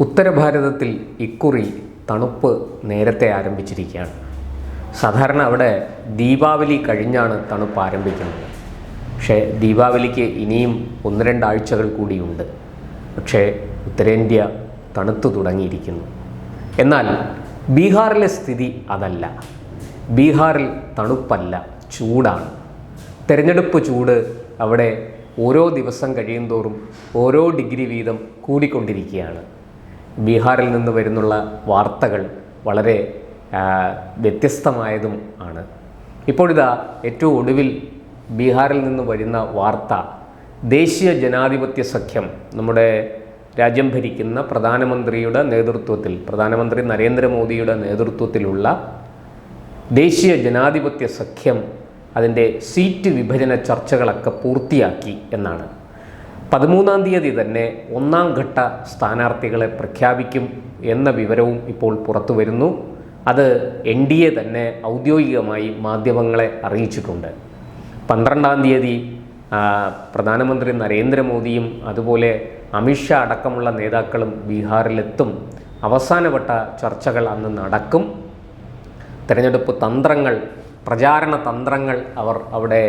ഉത്തരഭാരതത്തിൽ ഇക്കുറി തണുപ്പ് നേരത്തെ ആരംഭിച്ചിരിക്കുകയാണ്. സാധാരണ അവിടെ ദീപാവലി കഴിഞ്ഞാണ് തണുപ്പ് ആരംഭിക്കുന്നത്. പക്ഷേ ദീപാവലിക്ക് ഇനിയും ഒന്ന് രണ്ടാഴ്ചകൾ കൂടിയുണ്ട്. പക്ഷേ ഉത്തരേന്ത്യ തണുത്തു തുടങ്ങിയിരിക്കുന്നു. എന്നാൽ ബീഹാറിലെ സ്ഥിതി അതല്ല. ബീഹാറിൽ തണുപ്പല്ല ചൂടാണ്. തെരഞ്ഞെടുപ്പ് ചൂട് അവിടെ ഓരോ ദിവസം കഴിയുന്തോറും ഓരോ ഡിഗ്രി വീതം കൂടിക്കൊണ്ടിരിക്കുകയാണ്. ബീഹാറിൽ നിന്ന് വരുന്നുള്ള വാർത്തകൾ വളരെ വ്യത്യസ്തമായതും ആണ്. ഇപ്പോഴിതാ ഏറ്റവും ഒടുവിൽ ബീഹാറിൽ നിന്ന് വരുന്ന വാർത്ത ദേശീയ ജനാധിപത്യ സഖ്യം നമ്മുടെ രാജ്യം ഭരിക്കുന്ന പ്രധാനമന്ത്രിയുടെ നേതൃത്വത്തിൽ പ്രധാനമന്ത്രി നരേന്ദ്രമോദിയുടെ നേതൃത്വത്തിലുള്ള ദേശീയ ജനാധിപത്യ സഖ്യം അതിന്റെ സീറ്റ് വിഭജന ചർച്ചകളൊക്കെ പൂർത്തിയാക്കി എന്നാണ്. പതിമൂന്നാം തീയതി തന്നെ ഒന്നാം ഘട്ട സ്ഥാനാർത്ഥികളെ പ്രഖ്യാപിക്കും എന്ന വിവരവും ഇപ്പോൾ പുറത്തു വരുന്നു. അത് എൻ ഡി എ തന്നെ ഔദ്യോഗികമായി മാധ്യമങ്ങളെ അറിയിച്ചിട്ടുണ്ട്. പന്ത്രണ്ടാം തീയതി പ്രധാനമന്ത്രി നരേന്ദ്രമോദിയും അതുപോലെ അമിത്ഷാ അടക്കമുള്ള നേതാക്കളും ബീഹാറിലെത്തും. അവസാനവട്ട ചർച്ചകൾ അന്ന് നടക്കും. തിരഞ്ഞെടുപ്പ് തന്ത്രങ്ങൾ പ്രചാരണ തന്ത്രങ്ങൾ അവർ അവിടെ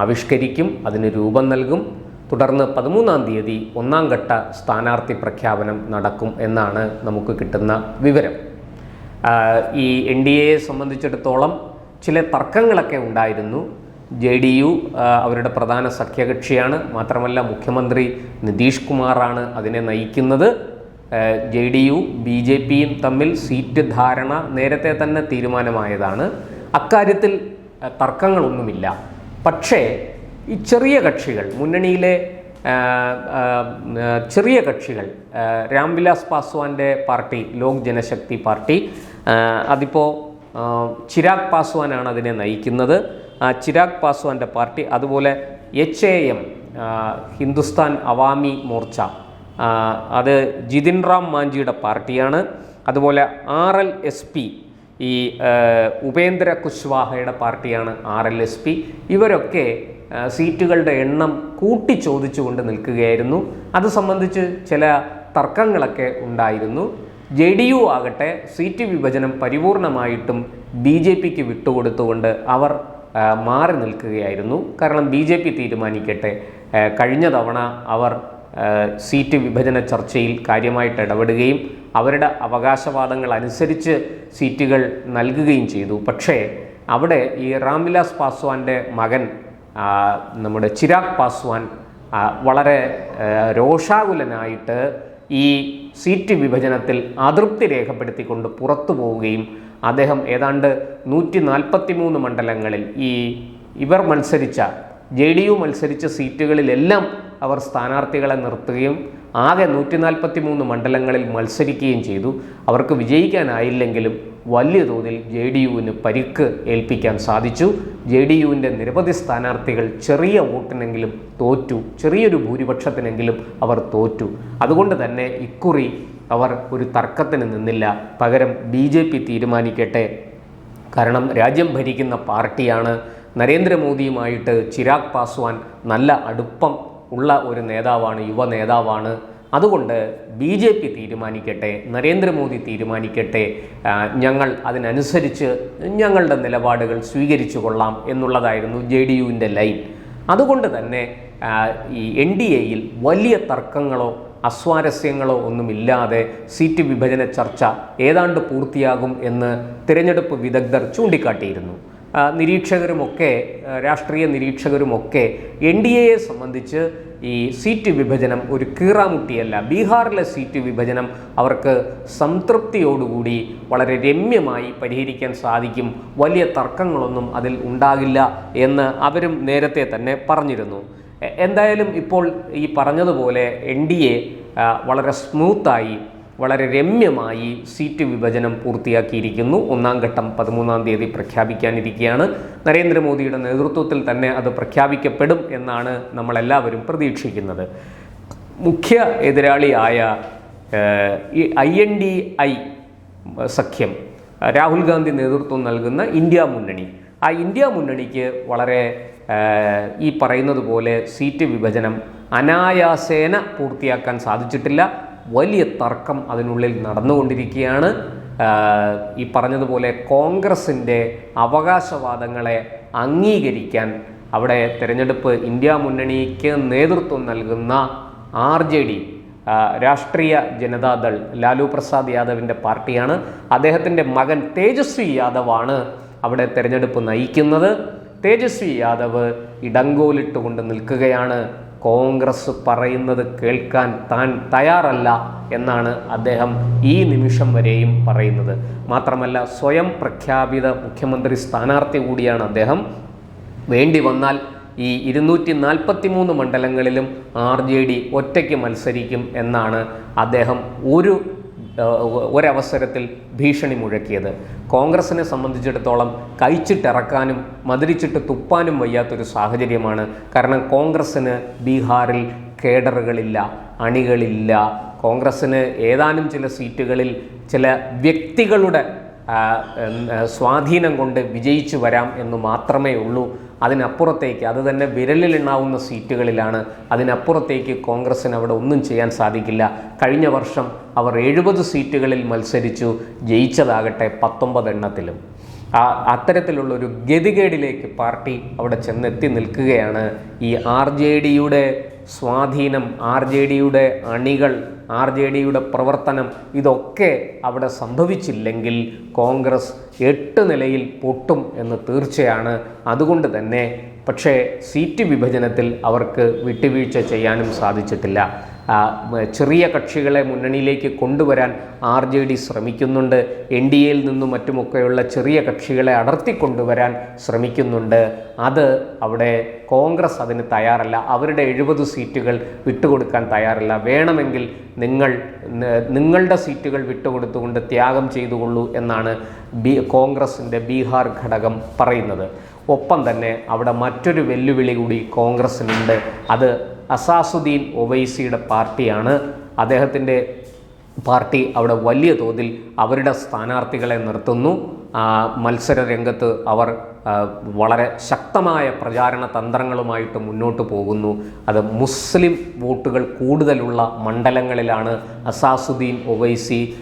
ആവിഷ്കരിക്കും അതിന് രൂപം നൽകും. തുടർന്ന് പതിമൂന്നാം തീയതി ഒന്നാം ഘട്ട സ്ഥാനാർത്ഥി പ്രഖ്യാപനം നടക്കും എന്നാണ് നമുക്ക് കിട്ടുന്ന വിവരം. ഈ എൻ ഡി എയെ സംബന്ധിച്ചിടത്തോളം ചില തർക്കങ്ങളൊക്കെ ഉണ്ടായിരുന്നു. ജെ ഡി യു അവരുടെ പ്രധാന സഖ്യകക്ഷിയാണ്. മാത്രമല്ല മുഖ്യമന്ത്രി നിതീഷ് കുമാറാണ് അതിനെ നയിക്കുന്നത്. J D U B J പിയും തമ്മിൽ സീറ്റ് ധാരണ നേരത്തെ തന്നെ തീരുമാനമായതാണ്. അക്കാര്യത്തിൽ തർക്കങ്ങളൊന്നുമില്ല. പക്ഷേ ഈ ചെറിയ കക്ഷികൾ മുന്നണിയിലെ ചെറിയ കക്ഷികൾ രാംവിലാസ് പാസ്വാന്റെ പാർട്ടി ലോക് ജനശക്തി പാർട്ടി അതിപ്പോൾ ചിരാഗ് പാസ്വാനാണ് അതിനെ നയിക്കുന്നത്. ചിരാഗ് പാസ്വാന്റെ പാർട്ടി അതുപോലെ H A M Hindustan Awami Morcha അത് ജിതിൻ റാം മാഞ്ചിയുടെ പാർട്ടിയാണ്. അതുപോലെ ആർ എൽ എസ് പി ഈ ഉപേന്ദ്ര കുശ്വാഹയുടെ പാർട്ടിയാണ് ആർ എൽ എസ് പി. ഇവരൊക്കെ സീറ്റുകളുടെ എണ്ണം കൂട്ടി ചോദിച്ചുകൊണ്ട് നിൽക്കുകയായിരുന്നു. അത് സംബന്ധിച്ച് ചില തർക്കങ്ങളൊക്കെ ഉണ്ടായിരുന്നു. ജെ ഡി യു ആകട്ടെ സീറ്റ് വിഭജനം പരിപൂർണമായിട്ടും ബി ജെ പിക്ക് വിട്ടുകൊടുത്തുകൊണ്ട് അവർ മാറി നിൽക്കുകയായിരുന്നു. കാരണം ബി ജെ പി തീരുമാനിക്കട്ടെ കഴിഞ്ഞ തവണ അവർ സീറ്റ് വിഭജന ചർച്ചയിൽ കാര്യമായിട്ട് ഇടപെടുകയും അവരുടെ അവകാശവാദങ്ങൾ അനുസരിച്ച് സീറ്റുകൾ നൽകുകയും ചെയ്തു. പക്ഷേ അവിടെ ഈ റാംവിലാസ് പാസ്വാന്റെ മകൻ നമ്മുടെ ചിരാഗ് പാസ്വാൻ വളരെ രോഷാകുലനായിട്ട് ഈ സീറ്റ് വിഭജനത്തിൽ അതൃപ്തി രേഖപ്പെടുത്തിക്കൊണ്ട് പുറത്തു പോവുകയും അദ്ദേഹം ഏതാണ്ട് നൂറ്റി നാൽപ്പത്തി മൂന്ന് മണ്ഡലങ്ങളിൽ ഈ ഇവർ മത്സരിച്ച ജെ ഡി യു മത്സരിച്ച സീറ്റുകളിലെല്ലാം അവർ സ്ഥാനാർത്ഥികളെ നിർത്തുകയും ആകെ നൂറ്റി നാൽപ്പത്തി മൂന്ന് മണ്ഡലങ്ങളിൽ മത്സരിക്കുകയും ചെയ്തു. അവർക്ക് വിജയിക്കാനായില്ലെങ്കിലും വലിയ തോതിൽ ജെ ഡി യുവിന് പരിക്ക് ഏൽപ്പിക്കാൻ സാധിച്ചു. ജെ ഡി യുവിന്റെ നിരവധി സ്ഥാനാർത്ഥികൾ ചെറിയ വോട്ടിനെങ്കിലും തോറ്റു. ചെറിയൊരു ഭൂരിപക്ഷത്തിനെങ്കിലും അവർ തോറ്റു. അതുകൊണ്ട് തന്നെ ഇക്കുറി അവർ ഒരു തർക്കത്തിന് നിന്നില്ല. പകരം ബി ജെ പി തീരുമാനിക്കട്ടെ. കാരണം രാജ്യം ഭരിക്കുന്ന പാർട്ടിയാണ്. നരേന്ദ്രമോദിയുമായിട്ട് ചിരാഗ് പാസ്വാൻ നല്ല അടുപ്പം ഉള്ള ഒരു നേതാവാണ് യുവ നേതാവാണ്. അതുകൊണ്ട് ബി ജെ പി തീരുമാനിക്കട്ടെ നരേന്ദ്രമോദി തീരുമാനിക്കട്ടെ ഞങ്ങൾ അതിനനുസരിച്ച് ഞങ്ങളുടെ നിലപാടുകൾ സ്വീകരിച്ചു കൊള്ളാം എന്നുള്ളതായിരുന്നു ജെ ഡി യുവിന്റെ ലൈൻ. അതുകൊണ്ട് തന്നെ ഈ എൻ ഡി എയിൽ വലിയ തർക്കങ്ങളോ അസ്വാരസ്യങ്ങളോ ഒന്നുമില്ലാതെ സീറ്റ് വിഭജന ചർച്ച ഏതാണ്ട് പൂർത്തിയാകും എന്ന് തിരഞ്ഞെടുപ്പ് വിദഗ്ധർ ചൂണ്ടിക്കാട്ടിയിരുന്നു. നിരീക്ഷകരുമൊക്കെ രാഷ്ട്രീയ നിരീക്ഷകരുമൊക്കെ എൻ ഡി എയെ സംബന്ധിച്ച് ഈ സീറ്റ് വിഭജനം ഒരു കീറാമുട്ടിയല്ല. ബീഹാറിലെ സീറ്റ് വിഭജനം അവർക്ക് സംതൃപ്തിയോടുകൂടി വളരെ രമ്യമായി പരിഹരിക്കാൻ സാധിക്കും. വലിയ തർക്കങ്ങളൊന്നും അതിൽ ഉണ്ടാകില്ല എന്ന് അവരും നേരത്തെ തന്നെ പറഞ്ഞിരുന്നു. എന്തായാലും ഇപ്പോൾ ഈ പറഞ്ഞതുപോലെ എൻ വളരെ സ്മൂത്തായി വളരെ രമ്യമായി സീറ്റ് വിഭജനം പൂർത്തിയാക്കിയിരിക്കുന്നു. ഒന്നാം ഘട്ടം പതിമൂന്നാം തീയതി പ്രഖ്യാപിക്കാനിരിക്കുകയാണ്. നരേന്ദ്രമോദിയുടെ നേതൃത്വത്തിൽ തന്നെ അത് പ്രഖ്യാപിക്കപ്പെടും എന്നാണ് നമ്മളെല്ലാവരും പ്രതീക്ഷിക്കുന്നത്. മുഖ്യ എതിരാളിയായ ഈ ഐ എൻ ഡി ഐ സഖ്യം രാഹുൽ ഗാന്ധി നേതൃത്വം നൽകുന്ന ഇന്ത്യ മുന്നണി. ആ ഇന്ത്യ മുന്നണിക്ക് വളരെ ഈ പറയുന്നത് പോലെ സീറ്റ് വിഭജനം അനായാസേന പൂർത്തിയാക്കാൻ സാധിച്ചിട്ടില്ല. വലിയ തർക്കം അതിനുള്ളിൽ നടന്നുകൊണ്ടിരിക്കുകയാണ്. ഈ പറഞ്ഞതുപോലെ കോൺഗ്രസിന്റെ അവകാശവാദങ്ങളെ അംഗീകരിക്കാൻ അവിടെ തിരഞ്ഞെടുപ്പ് ഇന്ത്യ മുന്നണിക്ക് നേതൃത്വം നൽകുന്ന ആർ ജെ ഡി രാഷ്ട്രീയ ജനതാദൾ ലാലു പ്രസാദ് യാദവിന്റെ പാർട്ടിയാണ്. അദ്ദേഹത്തിന്റെ മകൻ തേജസ്വി യാദവാണ് അവിടെ തിരഞ്ഞെടുപ്പ് നയിക്കുന്നത്. തേജസ്വി യാദവ് ഇടങ്കോലിട്ടുകൊണ്ട് നിൽക്കുകയാണ്. കോൺഗ്രസ് പറയുന്നത് കേൾക്കാൻ താൻ തയ്യാറല്ല എന്നാണ് അദ്ദേഹം ഈ നിമിഷം വരെയും പറയുന്നത്. മാത്രമല്ല സ്വയം പ്രഖ്യാപിത മുഖ്യമന്ത്രി സ്ഥാനാർത്ഥി കൂടിയാണ് അദ്ദേഹം. വേണ്ടി വന്നാൽ ഈ ഇരുന്നൂറ്റി നാൽപ്പത്തി മൂന്ന് മണ്ഡലങ്ങളിലും ആർ ജെ ഡി ഒറ്റയ്ക്ക് മത്സരിക്കും എന്നാണ് അദ്ദേഹം ഒരു ഒരവസരത്തിൽ ഭീഷണി മുഴക്കിയത്. കോൺഗ്രസിനെ സംബന്ധിച്ചിടത്തോളം കഴിച്ചിട്ടിറക്കാനും മതിരിച്ചിട്ട് തുപ്പാനും വയ്യാത്തൊരു സാഹചര്യമാണ്. കാരണം കോൺഗ്രസ്സിന് ബീഹാറിൽ കേഡറുകളില്ല അണികളില്ല. കോൺഗ്രസ്സിന് ഏതാനും ചില സീറ്റുകളിൽ ചില വ്യക്തികളുടെ സ്വാധീനം കൊണ്ട് വിജയിച്ചു വരാം എന്ന് മാത്രമേ ഉള്ളൂ. അതിനപ്പുറത്തേക്ക് അത് തന്നെ വിരലിലെണ്ണാവുന്ന സീറ്റുകളിലാണ്. അതിനപ്പുറത്തേക്ക് കോൺഗ്രസ്സിന് അവിടെ ഒന്നും ചെയ്യാൻ സാധിക്കില്ല. കഴിഞ്ഞ വർഷം അവർ എഴുപത് സീറ്റുകളിൽ മത്സരിച്ചു. ജയിച്ചതാകട്ടെ പത്തൊമ്പത് എണ്ണത്തിലും. ആ അത്തരത്തിലുള്ള ഒരു ഗതികേടിലേക്ക് പാർട്ടി അവിടെ ചെന്നെത്തി നിൽക്കുകയാണ് ഈ ആർ ജെ ഡിയുടെ സ്വാധീനം ആർ ജെ ഡിയുടെ അണികൾ ആർ ജെ ഡിയുടെ പ്രവർത്തനം ഇതൊക്കെ അവിടെ സംഭവിച്ചില്ലെങ്കിൽ കോൺഗ്രസ് എട്ട് നിലയിൽ പൊട്ടും എന്ന് തീർച്ചയാണ്. അതുകൊണ്ട് തന്നെ പക്ഷേ സീറ്റ് വിഭജനത്തിൽ അവർക്ക് വിട്ടുവീഴ്ച ചെയ്യാനും സാധിച്ചിട്ടില്ല. ചെറിയ കക്ഷികളെ മുന്നണിയിലേക്ക് കൊണ്ടുവരാൻ ആർ ജെ ഡി ശ്രമിക്കുന്നുണ്ട്. എൻ ഡി എയിൽ നിന്നും മറ്റുമൊക്കെയുള്ള ചെറിയ കക്ഷികളെ അടർത്തിക്കൊണ്ടുവരാൻ ശ്രമിക്കുന്നുണ്ട്. അത് അവിടെ കോൺഗ്രസ് അതിന് തയ്യാറല്ല. അവരുടെ എഴുപത് സീറ്റുകൾ വിട്ടുകൊടുക്കാൻ തയ്യാറല്ല. വേണമെങ്കിൽ നിങ്ങൾ നിങ്ങളുടെ സീറ്റുകൾ വിട്ടുകൊടുത്തുകൊണ്ട് ത്യാഗം ചെയ്തുകൊള്ളൂ എന്നാണ് ബി കോൺഗ്രസിന്റെ ബീഹാർ ഘടകം പറയുന്നത്. ഒപ്പം തന്നെ അവിടെ മറ്റൊരു വെല്ലുവിളി കൂടി കോൺഗ്രസിനുണ്ട്. അത് അസാസുദ്ദീൻ ഒവൈസിയുടെ പാർട്ടിയാണ്. അദ്ദേഹത്തിന്റെ പാർട്ടി അവിടെ വലിയ തോതിൽ അവരുടെ സ്ഥാനാർത്ഥികളെ നിർത്തുന്നു. മത്സര രംഗത്ത് അവർ വളരെ ശക്തമായ പ്രചാരണ തന്ത്രങ്ങളുമായിട്ട് മുന്നോട്ട് പോകുന്നു. അത് മുസ്ലിം വോട്ടുകൾ കൂടുതലുള്ള മണ്ഡലങ്ങളിലാണ് അസാസുദ്ദീൻ ഒവൈസി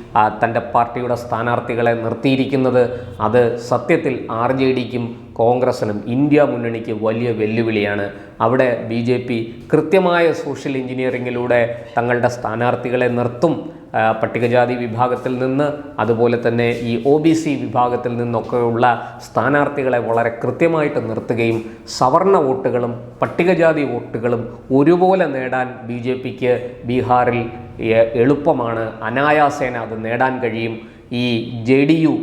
തന്റെ പാർട്ടിയുടെ സ്ഥാനാർത്ഥികളെ നിർത്തിയിരിക്കുന്നത്. അത് സത്യത്തിൽ ആർ ജെ ഡിക്കും കോൺഗ്രസിനും ഇന്ത്യ മുന്നണിക്ക് വലിയ വെല്ലുവിളിയാണ്. അവിടെ ബി ജെ പി കൃത്യമായ സോഷ്യൽ എഞ്ചിനീയറിങ്ങിലൂടെ തങ്ങളുടെ സ്ഥാനാർത്ഥികളെ നിർത്തും. പട്ടികജാതി വിഭാഗത്തിൽ നിന്ന് അതുപോലെ തന്നെ ഈ ഒ ബി സി വിഭാഗത്തിൽ നിന്നൊക്കെയുള്ള സ്ഥാനാർത്ഥികളെ വളരെ കൃത്യമായിട്ട് നിർത്തുകയും സവർണ വോട്ടുകളും പട്ടികജാതി വോട്ടുകളും ഒരുപോലെ നേടാൻ ബി ജെ പിക്ക് ബീഹാറിൽ എളുപ്പമാണ്. അനായാസേന അത് നേടാൻ കഴിയും. ഈ ജെ ഡി യു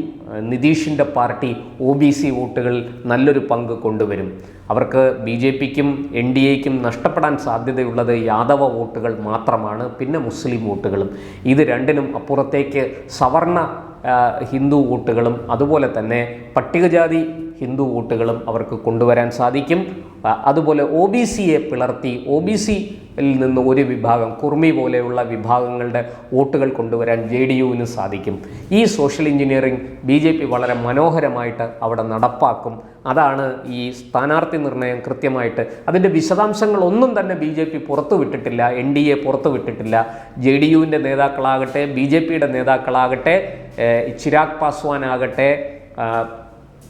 നിതീഷിന്റെ പാർട്ടി ഒ ബി സി വോട്ടുകൾ നല്ലൊരു പങ്ക് കൊണ്ടുവരും. അവർക്ക് ബി ജെ പിക്കും എൻ ഡി എക്കും നഷ്ടപ്പെടാൻ സാധ്യതയുള്ളത് യാദവ വോട്ടുകൾ മാത്രമാണ് പിന്നെ മുസ്ലിം വോട്ടുകളും. ഇത് രണ്ടിനും അപ്പുറത്തേക്ക് സവർണ ഹിന്ദു വോട്ടുകളും അതുപോലെ തന്നെ പട്ടികജാതി ഹിന്ദു വോട്ടുകളും അവർക്ക് കൊണ്ടുവരാൻ സാധിക്കും. അതുപോലെ ഒ ബി സിയെ പിളർത്തി ഒ ബി സിയിൽ നിന്ന് ഒരു വിഭാഗം കുർമി പോലെയുള്ള വിഭാഗങ്ങളുടെ വോട്ടുകൾ കൊണ്ടുവരാൻ ജെ ഡി യുവിന് സാധിക്കും. ഈ social engineering B J P വളരെ മനോഹരമായിട്ട് അവിടെ നടപ്പാക്കും. അതാണ് ഈ സ്ഥാനാർത്ഥി നിർണയം കൃത്യമായിട്ട്. അതിന്റെ വിശദാംശങ്ങളൊന്നും തന്നെ ബി ജെ പി പുറത്തുവിട്ടിട്ടില്ല എൻ ഡി എ പുറത്തുവിട്ടിട്ടില്ല ജെ ഡി യുവിന്റെ നേതാക്കളാകട്ടെ ബി ജെ പിയുടെ നേതാക്കളാകട്ടെ ചിരാഗ് പാസ്വാൻ ആകട്ടെ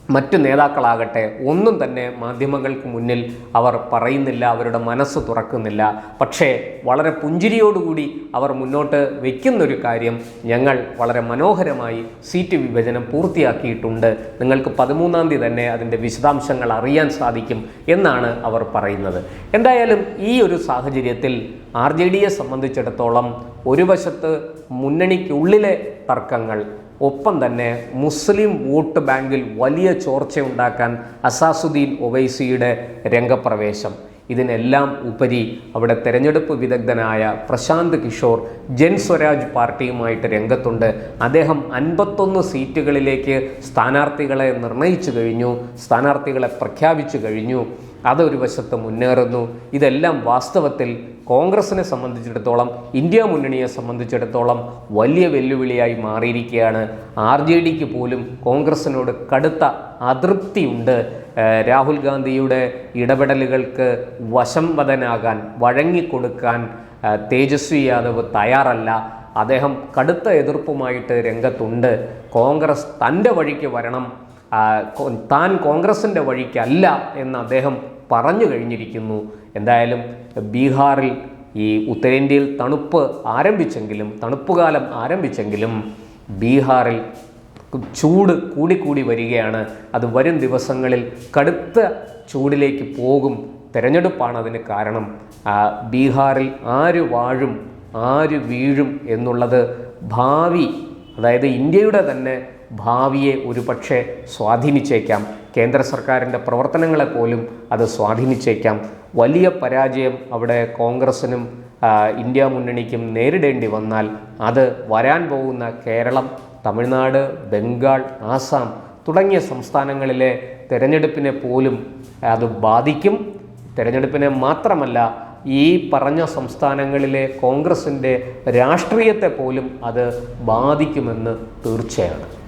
മറ്റ് നേതാക്കളാകട്ടെ ഒന്നും തന്നെ മാധ്യമങ്ങൾക്ക് മുന്നിൽ അവർ പറയുന്നില്ല അവരുടെ മനസ്സ് തുറക്കുന്നില്ല. പക്ഷേ വളരെ പുഞ്ചിരിയോടുകൂടി അവർ മുന്നോട്ട് വയ്ക്കുന്നൊരു കാര്യം ഞങ്ങൾ വളരെ മനോഹരമായി സീറ്റ് വിഭജനം പൂർത്തിയാക്കിയിട്ടുണ്ട്. നിങ്ങൾക്ക് പതിമൂന്നാം തീയതി തന്നെ അതിന്റെ വിശദാംശങ്ങൾ അറിയാൻ സാധിക്കും എന്നാണ് അവർ പറയുന്നത്. എന്തായാലും ഈ ഒരു സാഹചര്യത്തിൽ ആർ ജെ ഡിയെ സംബന്ധിച്ചിടത്തോളം ഒരു വശത്ത് മുന്നണിക്കുള്ളിലെ തർക്കങ്ങൾ ഒപ്പം തന്നെ മുസ്ലിം വോട്ട് ബാങ്കിൽ വലിയ ചോർച്ചയുണ്ടാക്കാൻ അസാസുദ്ദീൻ ഒവൈസിയുടെ രംഗപ്രവേശം. ഇതിനെല്ലാം ഉപരി അവിടെ തെരഞ്ഞെടുപ്പ് വിദഗ്ധനായ പ്രശാന്ത് കിഷോർ ജൻ സ്വരാജ് പാർട്ടിയുമായിട്ട് രംഗത്തുണ്ട്. അദ്ദേഹം അൻപത്തൊന്ന് സീറ്റുകളിലേക്ക് സ്ഥാനാർത്ഥികളെ നിർണയിച്ചു കഴിഞ്ഞു സ്ഥാനാർത്ഥികളെ പ്രഖ്യാപിച്ചു കഴിഞ്ഞു. അതൊരു വശത്ത് മുന്നേറുന്നു. ഇതെല്ലാം വാസ്തവത്തിൽ കോൺഗ്രസിനെ സംബന്ധിച്ചിടത്തോളം ഇന്ത്യ മുന്നണിയെ സംബന്ധിച്ചിടത്തോളം വലിയ വെല്ലുവിളിയായി മാറിയിരിക്കുകയാണ്. ആർ ജെ ഡിക്ക് പോലും കോൺഗ്രസിനോട് കടുത്ത അതൃപ്തിയുണ്ട്. രാഹുൽ ഗാന്ധിയുടെ ഇടപെടലുകൾക്ക് വശംവദനാകാൻ വഴങ്ങിക്കൊടുക്കാൻ തേജസ്വി യാദവ് തയ്യാറല്ല. അദ്ദേഹം കടുത്ത എതിർപ്പുമായിട്ട് രംഗത്തുണ്ട്. കോൺഗ്രസ് തന്റെ വഴിക്ക് വരണം താൻ കോൺഗ്രസിന്റെ വഴിക്കല്ല എന്ന് അദ്ദേഹം പറഞ്ഞു കഴിഞ്ഞിരിക്കുന്നു. എന്തായാലും ബീഹാറിൽ ഈ ഉത്തരേന്ത്യയിൽ തണുപ്പ് ആരംഭിച്ചെങ്കിലും തണുപ്പുകാലം ആരംഭിച്ചെങ്കിലും ബീഹാറിൽ ചൂട് കൂടിക്കൂടി വരികയാണ്. അത് വരും ദിവസങ്ങളിൽ കടുത്ത ചൂടിലേക്ക് പോകും തിരഞ്ഞെടുപ്പാണ് അതിന് കാരണം. ബീഹാറിൽ ആര് വാഴും ആര് വീഴും എന്നുള്ളത് ഭാവി അതായത് ഇന്ത്യയുടെ തന്നെ ഭാവിയെ ഒരുപക്ഷെ സ്വാധീനിച്ചേക്കാം. കേന്ദ്ര സർക്കാരിന്റെ പ്രവർത്തനങ്ങളെ പോലും അത് സ്വാധീനിച്ചേക്കാം. വലിയ പരാജയം അവിടെ കോൺഗ്രസിനും ഇന്ത്യ മുന്നണിക്കും നേരിടേണ്ടി വന്നാൽ അത് വരാൻ പോകുന്ന കേരളം തമിഴ്നാട് ബംഗാൾ ആസാം തുടങ്ങിയ സംസ്ഥാനങ്ങളിലെ തെരഞ്ഞെടുപ്പിനെ പോലും അത് ബാധിക്കും. തെരഞ്ഞെടുപ്പിനെ മാത്രമല്ല ഈ പറഞ്ഞ സംസ്ഥാനങ്ങളിലെ കോൺഗ്രസിന്റെ രാഷ്ട്രീയത്തെ പോലും അത് ബാധിക്കുമെന്ന് തീർച്ചയാണ്.